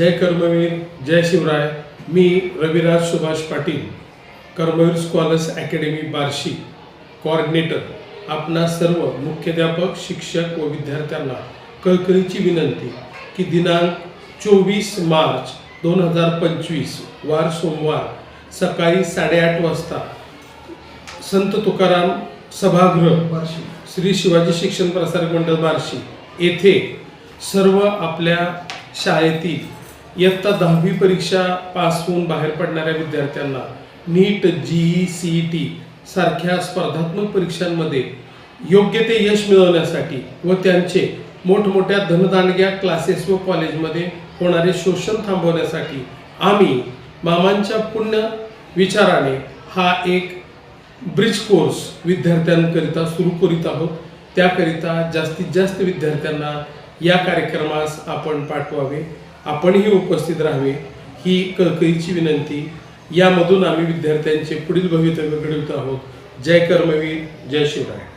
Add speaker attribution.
Speaker 1: जय कर्मवीर जय शिवराय मी Raviraj Subhash Patil Karmaveer scholars academy Barshi coordinator. आपणा सर्व मुख्याध्यापक शिक्षक व विद्यार्थ्यांना कळकळीची विनंती की दिनांक चोवीस मार्च दोन हजार पंचवीस वार सोमवार सकाळी साडेआठ वाजता संत तुकाराम सभागृह श्री शिवाजी शिक्षण प्रसारक मंडळ बार्शी येथे सर्व आपल्या शाळेतील इयत्ता दहावी परीक्षा पास होऊन बाहेर पडणाऱ्या विद्यार्थ्यांना नीट जी सी टी सारख्या स्पर्धात्मक परीक्षांमध्ये योग्य ते यश मिळवण्यासाठी व त्यांचे मोठमोठ्या धनदानग्या क्लासेस व कॉलेजमध्ये होणारे शोषण थांबवण्यासाठी आम्ही मामांच्या पुण्य विचाराने हा एक ब्रिज कोर्स विद्यार्थ्यांकरिता सुरू करीत आहोत. त्याकरिता जास्तीत जास्त विद्यार्थ्यांना या कार्यक्रमास आपण पाठवावे. आपणही उपस्थित राहावे ही कळकळीची विनंती. यामधून आम्ही विद्यार्थ्यांचे पुढील भवितव्य घडवित आहोत. जय कर्मवीर जय शिवराय.